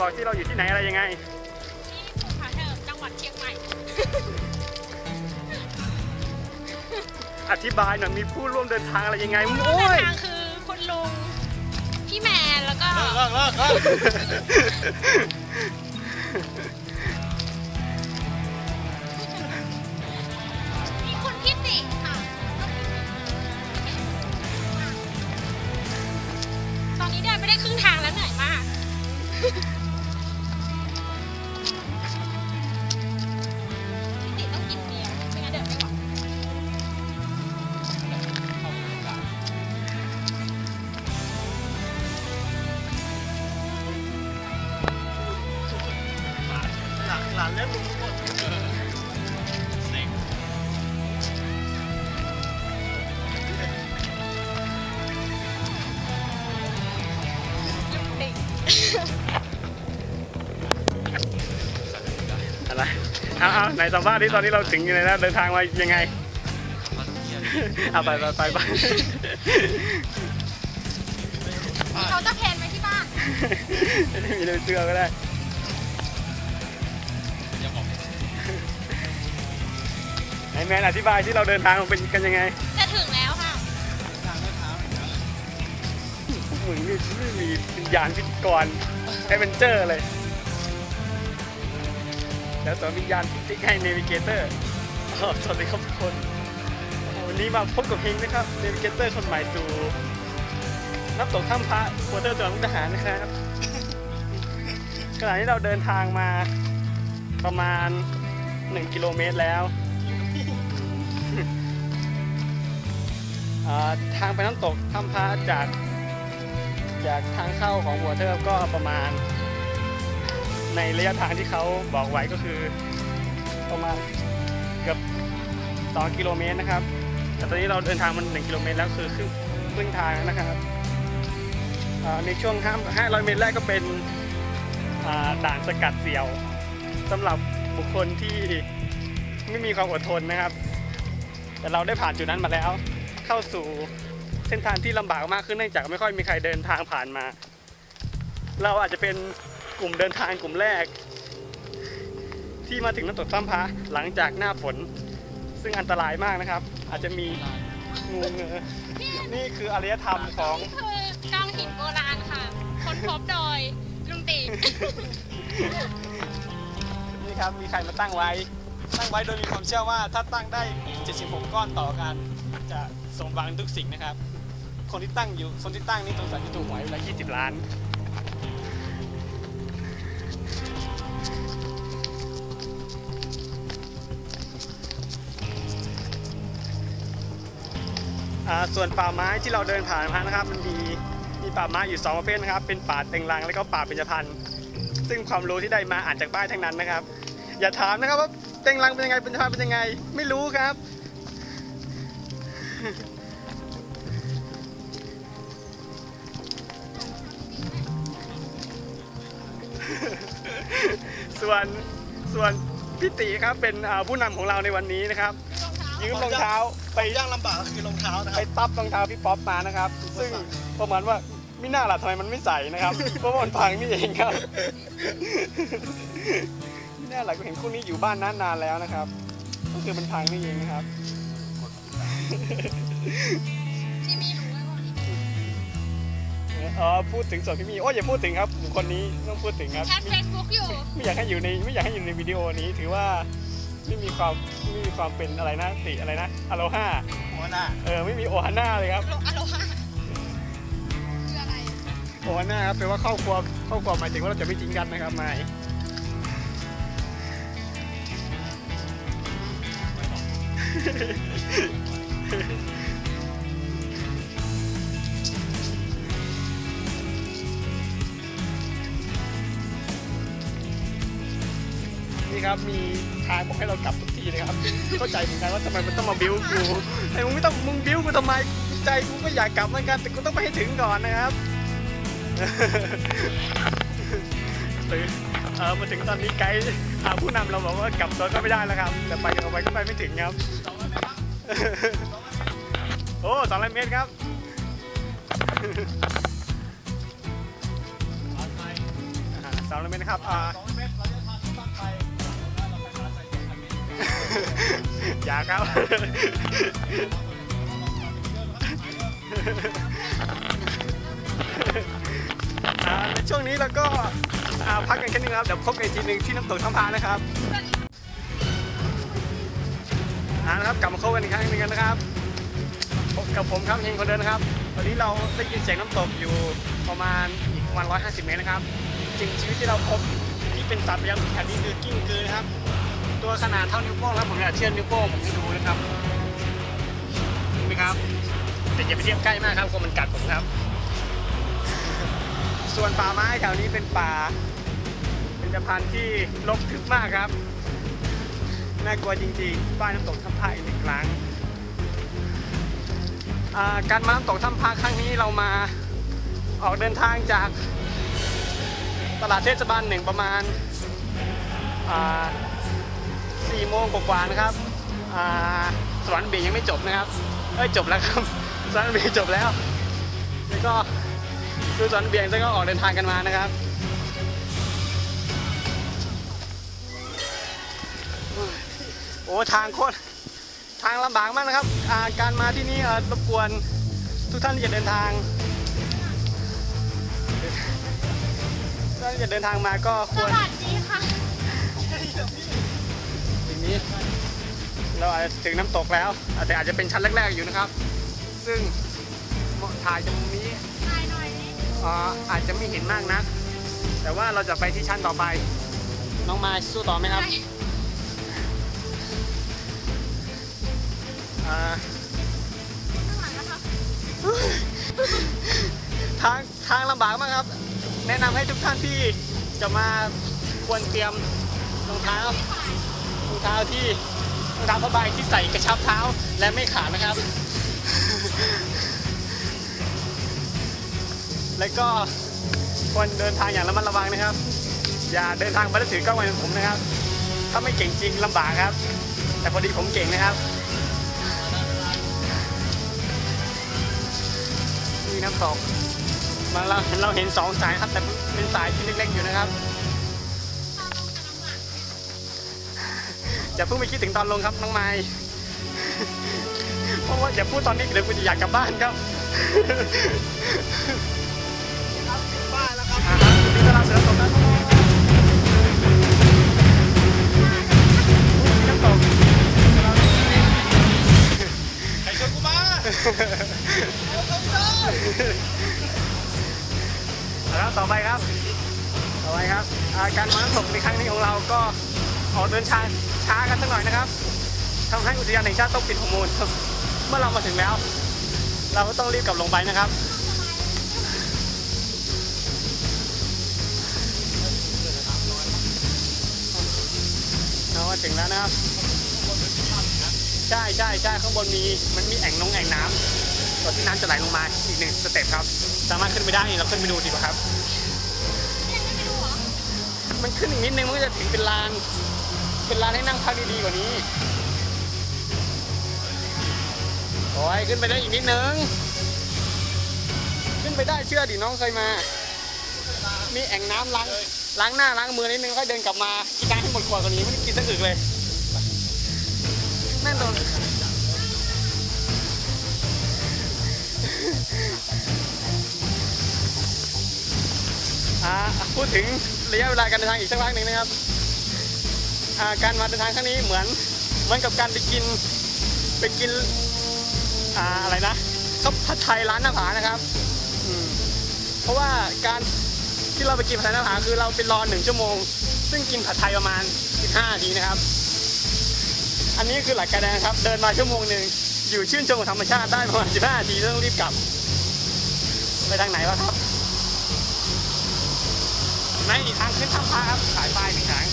บอกที่เราอยู่ที่ไหนอะไรยังไงที่ภูผาเถิมจังหวัดเชียงใหม่ อธิบายหน่อยมีผู้ร่วมเดินทางอะไรยังไงผู้ร่วมโอ้เดิยนทางคือคุณลุง พี่แมนแล้วก็เลิกเลิกเลิกมีคุณพี่ติค่ะ ตอนนี้เดินไปได้ครึ่งท หลังหลังเล่นลุงหมดเซ็งอะไรเอาเอาไหนสัมภาษณ์ที่ตอนนี้เราถึงยังไงนะเดินทางมายังไงเอาไปไปไปไปเขาจะเพนไว้ที่บ้าน มีเลยเสื้อก็ได้ ไหนแมนอธิบายที่เราเดินทางมันเป็นกันยังไงจะถึงแล้วค่ะทางเท้าเท้ามึงนี่ไม่มีวิญญาณพิธีกรแอดเวนเจอร์เลย แล้วสอนวิญญาณพิกให้เนวิเกเตอร์สวัสดีครับทุกคนโอ้โหวันนี้มาพบกับเฮงนะครับเนวิเกเตอร์คนใหม่สู่น้ำตกถ้ำพระโคเตอร์จังหวัดมุกดาหารนะครับขณะที่เราเดินทางมาประมาณ 1 กิโลเมตรแล้ว ทางไปน้ำตกถ้ำพระจากจากทางเข้าของหัวเทอร์ก็ประมาณ ในระยะทางที่เขาบอกไว้ก็คือประมาณเกือบ2กิโลเมตรนะครับ แต่ตอนนี้เราเดินทางมัน1กิโลเมตรแล้วคือครึ่งครึ่งทางนะครับในช่วง500 เมตรแรกก็เป็นด่านสกัดเสี่ยวสำหรับบุคคลที่ไม่มีความอดทนนะครับ แต่เราได้ผ่านจุดนั้นมาแล้ว เข้าสู่เส้นทางที่ลำบากมากขึ้นเนื่องจากไม่ค่อยมีใครเดินทางผ่านมา เราอาจจะเป็นกลุ่มเดินทางกลุ่มแรก ที่มาถึงน้ำตกถ้ำพระหลังจากหน้าฝน ซึ่งอันตรายมากนะครับ อาจจะมีงูเงือนี่คืออารยธรรมของคือกองหินโบราณค่ะคนพบโดยลุงตีนี่ครับมีใครมาตั้งไว้ ตั้งไว้โดยมีความเชื่อว่าถ้าตั้งได้ 76 ก้อนต่อกันจะ สมหวังทุกสิ่งนะครับ คนที่ตั้งอยู่คนที่ตั้งนี่ตรงสันจะถูกหวยเวลา20 ล้าน ส่วนป่าไม้ที่เราเดินผ่านมานะครับ มันมีมีป่าไม้อยู่สองประเภทนะครับ เป็นป่าเต็งรัง และก็ป่าเบญจพรรณซึ่งความรู้ที่ได้มาอ่านจากป้ายทั้งนั้นนะครับ อย่าถามนะครับว่าเต็งรังเป็นยังไงเบญจพรรณเป็นยังไง ไม่รู้ครับ ส่วนส่วนพิติครับเป็นอ่าผู้นำของเราในวันนี้นะครับ ยืมรองเท้าไปย่างลำบากก็คือรองเท้านะคไปรับ ตับรองเท้าพี่ป๊อปมานะครับ ซึ่งประมาณว่าไม่น่าล่ะทำไมมันไม่ใส่นะครับ เพราะว่ามันพังนี่เองครับ ไม่น่าล่ะก็เห็นคู่นี้อยู่บ้านนานนานแล้วนะครับ ก็คือมันพังนี่เองนะครับ ที่มีรู้ไว้ว่าเออพูดถึงส่วนพี่มีโอ้ยอย่าพูดถึงครับบุคคลนี้ต้องพูดถึงครับแชทเฟซบุ๊กอยู่ ไม่อยากให้อยู่ในไม่อยากให้อยู่ในวิดีโอนี้ ถือว่าไม่มีความไม่มีความเป็นอะไรนะติอะไรนะอโลฮาหัวหน้าเออไม่มีโอฮาน่าเลยครับโลอโลฮาคืออะไรโอฮาน่าครับแปลว่าครอบครัวครอบครัวหมายถึงว่าเราจะไม่ทิ้งกันนะครับไม่ นี่ครับมีทางบอกให้เรากลับทุกทีเลยครับเข้าใจเหมือนกันว่าทำไมมันต้องมาบิ้วกูไอ้มึงไม่ต้องมึงบิ้วกูทำไมใจกูก็อยากกลับเหมือนกันแต่กูต้องไปให้ถึงก่อนนะครับตื่นเออมาถึงตอนนี้ไกด์อ่าผู้นำเราบอกว่ากลับรถก็ไม่ได้แล้วครับ แต่ไปกันเอาไปก็ไปไม่ถึงครับโอ้สองร้อยเมตรครับสามร้อยเมตรนะครับ อย่าครับอ่าในช่วงนี้เราก็พักกันแค่นี้ครับ เดี๋ยวพบกันอีกทีนึงที่น้ำตกท่าพานะครับอานะครับกลับมาพบกันอีกครั้งหนึงกันนะครับกับผมครับเฮงคนเดินนะครับตอนนี้เราได้ยินเสียงน้ำตกอยู่ประมาณอีกประมาณ150 เมตรนะครับสิ่งชีวิตที่เราพบที่เป็นสัตว์ประจำแถบนี้คือกิ้งกือนะครับ ตัวขนาดเท่านิ้วโป้งแล้วผมอยากเทียบนิ้วโป้งผมให้ดูนะครับเห็นไหมครับแต่อย่าไปเทียบใกล้มากครับกลัวมันกัดผมครับ ส่วนป่าไม้แถวนี้เป็นป่า เป็นพันธุ์ที่รกทึบมากครับ น่ากลัวจริงๆป้ายน้ำตกถ้ำพระอีกหนึ่งครั้งการมาน้ำตกถ้ำพระครั้งนี้เรามาออกเดินทางจากตลาดเทศบาลหนึ่งประมาณอ่า โมงกว่าๆนะครับสวรรค์เบียงยังไม่จบนะครับเอ้ยจบแล้วครับสวรรค์เบียจบแล้ว แล้วก็ดูสวรรค์เบียงแล้วก็ออกเดินทางกันมานะครับโอ้ทางโคตรทางลำบากมากนะครับาการมาที่นี่รบกวนทุกท่านที่จะเดินทางถ้าจะเดินทางมาก็ควรวัสดี นี้ เราอาจจะถึงน้ำตกแล้วแต่อาจจะเป็นชั้นแรก ๆอยู่นะครับ ซึ่งถ่ายจากมุมนี้ถ่ายหน่อยนี่อ่าอาจจะไม่เห็นมากนัก แต่ว่าเราจะไปที่ชั้นต่อไป น้องไม้สู้ต่อไหมครับอ่าข้างหลังนะคะทางทางลำบากมากครับ แนะนำให้ทุกท่านที่จะมาควรเตรียมรองเท้าร องเท้าที่รองเท้าผ้าใบที่ใส่กระชับเท้าและไม่ขาดนะครับ แล้วก็ควรเดินทางอย่างระมัดระวังนะครับ อย่าเดินทางไปแล้วถือกล้องไว้เหมือนผมนะครับ ถ้าไม่เก่งจริงลำบากครับ แต่พอดีผมเก่งนะครับนี่น้ำตกมาเราเห็นเราเห็นสองสายครับแต่เป็นสายที่เล็กๆอยู่นะครับ อย่าเพิ่งไปคิดถึงตอนลงครับน้องไม้เพราะว่าอย่าพูดตอนนี้เดี๋ยวกูจะอยากกลับบ้านครับบ้านแล้วครับอ่าครับนี่กำลังเสือตกนะน้ำตกใครชวนกูมาเดี๋ยวต้องเจอแล้วต่อไปครับ ต่อไปครับอ่าการมาน้ำตกในครั้งนี้ของเราก็ ออกเดินช้าช้ากันสักหน่อยนะครับทำให้อุทยานแห่งชาติต้องปิดฮอร์โมนครับเมื่อเรามาถึงแล้ว เราก็ต้องรีบกลับลงไปนะครับเรามาถึงแล้วนะครับใช่ใช่ใช่ข้างบนมีมันมีแอ่งน้องแอ่งน้ำตัวที่น้ำจะไหลลงมาอีกหนึ่งสเต็ปครับ สามารถขึ้นไปได้เราขึ้นไปดูดีกว่าครับยังไม่ไปดูเหรอมันขึ้นอีกนิดนึงมันก็จะถึงเป็นลาน เป็นลานให้นั่งพักดีๆกว่านี้โอ้ยขึ้นไปได้อีกนิดนึง ขึ้นไปได้เชื่อดิน้องเคยมา มีแอ่งน้ำล้างล้างหน้าล้างมือนิดนึงค่อยเดินกลับมากินน้ำให้หมดขวดกว่านี้ไม่ได้กินสักอึกเลย นั่นโดนอ่าพูดถึงระยะเวลาการเดินทางอีกสักพักหนึ่งนะครับ การมาเดินทางครั้งนี้เหมือนเหมือนกับการไปกินไปกินอ่าอะไรนะข้าวผัดไทยร้านหน้าผานะครับเพราะว่าการที่เราไปกินผัดไทยหน้าผาคือเราไปรอหนึ่งชั่วโมง ซึ่งกินผัดไทยประมาณ 15นาทีนะครับ อันนี้คือหลักการนะครับ เดินมาชั่วโมงหนึ่งอยู่ชื่นชมกับธรรมชาติได้ประมาณ15นาทีต้องรีบกลับ ไปทางไหนวะครับในอีทางขึ้นถ้ำพระครับสายป้ายหนึ่งทาง